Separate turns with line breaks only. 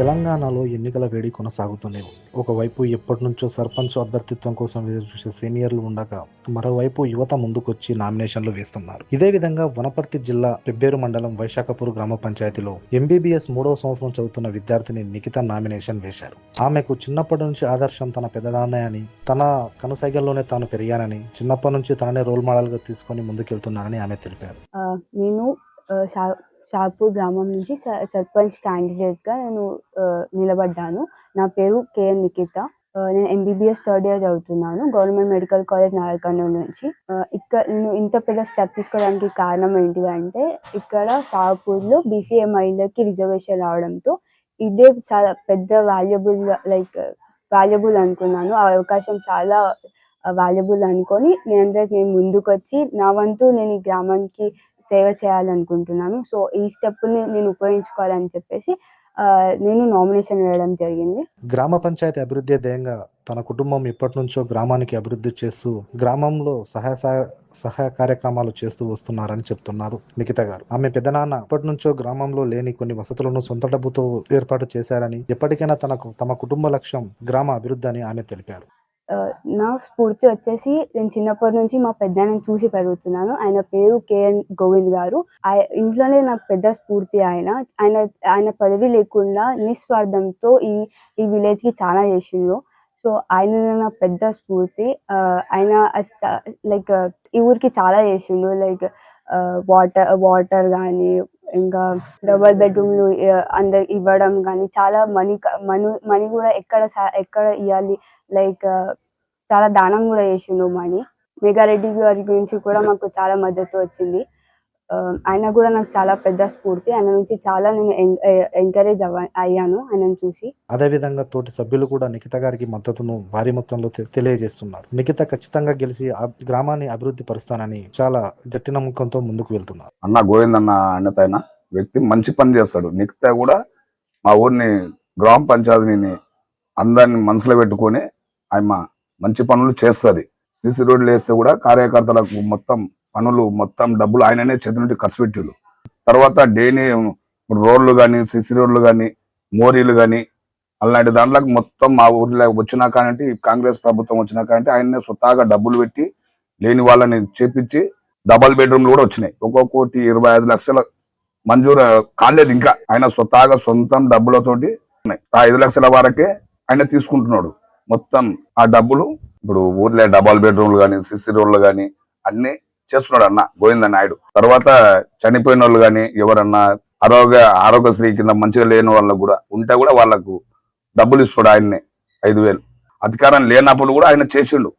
తెలంగాణలో ఎన్నికల వేడి కొనసాగుతూనే ఒకవైపు ఎప్పటి నుంచో సర్పంచ్ అభ్యర్థిత్వం కోసం ఎదురుచూసే సీనియర్లు ఉండగా మరోవైపు యువత ముందుకొచ్చి నామినేషన్లు వేస్తున్నారు. ఇదే విధంగా వనపర్తి జిల్లా పెబ్బేరు మండలం వైశాఖపూర్ గ్రామ పంచాయతీలో ఎంబీబీఎస్ మూడవ సంవత్సరం చదువుతున్న విద్యార్థిని నిఖిత నామినేషన్ వేశారు. ఆమెకు చిన్నప్పటి నుంచి ఆదర్శం తన పెద్దదాన్నే అని తన కనుసైగల్లోనే తాను పెరిగానని చిన్నప్పటి నుంచి తననే రోల్ మోడల్గా తీసుకొని ముందుకెళ్తున్నానని ఆమె తెలిపారు.
నేను షాపూర్ గ్రామం నుంచి స- సర్పంచ్ క్యాండిడేట్గా నేను నిలబడ్డాను. నా పేరు కేఎన్ నిఖిత. నేను ఎంబీబీఎస్ థర్డ్ ఇయర్ చదువుతున్నాను గవర్నమెంట్ మెడికల్ కాలేజ్ నాగర్కర్నూలు నుంచి. ఇక్కడ నేను ఇంత పెద్ద స్టెప్ తీసుకోవడానికి కారణం ఏంటిదంటే ఇక్కడ షాపూర్లో బీసీఏ మహిళలకి రిజర్వేషన్ రావడంతో ఇదే చాలా పెద్ద వాల్యుబుల్ లైక్ వాల్యుబుల్ అనుకున్నాను. ఆ అవకాశం చాలా వాల్యుబుల్ అనుకొని నేను అందరికి నేను ముందుకొచ్చి నా వంతు నేను ఈ గ్రామానికి సేవ చేయాలనుకుంటున్నాను. సో ఈ స్టెప్ని నేను ఉపయోగించుకోవాలని చెప్పేసి నేను నామినేషన్ వేయడం జరిగింది.
గ్రామ పంచాయతీ అభివృద్ధి ధ్యేయంగా తన కుటుంబం ఇప్పటి నుంచో గ్రామానికి అభివృద్ధి చేస్తూ గ్రామంలో సహాయ సహ- సహాయ కార్యక్రమాలు చేస్తూ వస్తున్నారని చెప్తున్నారు నిఖిత గారు. ఆమె పెదనాన్న ఇప్పటి నుంచో గ్రామంలో లేని కొన్ని వసతులను సొంత డబ్బుతో ఏర్పాటు చేశారని ఎప్పటికైనా తనకు తమ కుటుంబ లక్ష్యం గ్రామ అభివృద్ధి అని ఆమె తెలిపారు.
నా స్ఫూర్తి వచ్చేసి నేను చిన్నప్పటి నుంచి మా పెద్దనాన్నని చూసి పెరుగుతున్నాను. ఆయన పేరు కేఎన్ గోవింద్ గారు. ఇంట్లోనే నాకు పెద్ద స్ఫూర్తి ఆయన. ఆయన ఆయన పదవి లేకుండా నిస్వార్థంతో ఈ ఈ విలేజ్కి చాలా చేసిండు. సో ఆయన నా పెద్ద స్ఫూర్తి. ఆయన లైక్ ఈ ఊరికి చాలా చేసిండు. లైక్ వాటర్ వాటర్ కానీ ఇంకా డబల్ బెడ్రూమ్లు అందరు ఇవ్వడం కానీ చాలా మనీ మనీ మనీ కూడా ఎక్కడ సా- ఎక్కడ ఇవ్వాలి లైక్ చాలా దానం కూడా చేసిండు మనీ. మెగారెడ్డి గారి గురించి కూడా మాకు చాలా మద్దతు వచ్చింది. ఆయన కూడా నాకు చాలా పెద్ద స్ఫూర్తి. ఆయన నుంచి చాలా నేను ఎంకరేజ్ అవ్వ అయ్యాను ఆయనను చూసి.
అదేవిధంగా తోటి సభ్యులు కూడా నిఖిత గారికి మద్దతును భారీ మొత్తంలో తెలియజేస్తున్నారు. నిఖిత ఖచ్చితంగా గెలిచి గ్రామాన్ని అభివృద్ధి పరుస్తానని చాలా గట్టి నమ్మకంతో ముందుకు వెళ్తున్నారు.
అన్న గోవింద్ అన్న అన్నతైన వ్యక్తి మంచి పని చేస్తాడు. నిఖిత కూడా మా ఊరిని గ్రామ పంచాయతీని అందరిని మనసులో పెట్టుకొని ఆయన మంచి పనులు చేస్తుంది. సిసి రోడ్లు వేస్తే కూడా కార్యకర్తలకు మొత్తం పనులు మొత్తం డబ్బులు ఆయననే చేతి నుండి ఖర్చు పెట్టిళ్ళు తర్వాత డేని రోడ్లు కానీ సిసి రోడ్లు కానీ మోరీలు కానీ అలాంటి దాంట్లో మొత్తం మా ఊర్లో వచ్చినా కానంటే కాంగ్రెస్ ప్రభుత్వం వచ్చినా కానంటే ఆయన్నే స్వతహాగా డబ్బులు పెట్టి లేని వాళ్ళని చేపించి డబల్ బెడ్రూమ్లు కూడా వచ్చినాయి. ఒక్కొక్క కోటి ఇరవై ఐదు లక్షల మంజూరు కాలేదు ఇంకా. ఆయన స్వతహాగా సొంతం డబ్బులతోటి ఉన్నాయి ఆ ఐదు లక్షల వరకే ఆయన తీసుకుంటున్నాడు. మొత్తం ఆ డబ్బులు ఇప్పుడు ఊర్లో డబల్ బెడ్రూమ్లు కానీ సిసి రోడ్లు కానీ అన్ని చేస్తున్నాడు అన్న గోవింద నాయుడు. తర్వాత చనిపోయిన వాళ్ళు కానీ ఎవరన్నా ఆరోగ్య ఆరోగ్యశ్రీ కింద మంచిగా లేని వాళ్ళకు కూడా ఉంటే కూడా వాళ్ళకు డబ్బులు ఇస్తాడు ఆయన్నే ఐదు వేలు. అధికారం లేనప్పుడు కూడా ఆయన చేసిండు.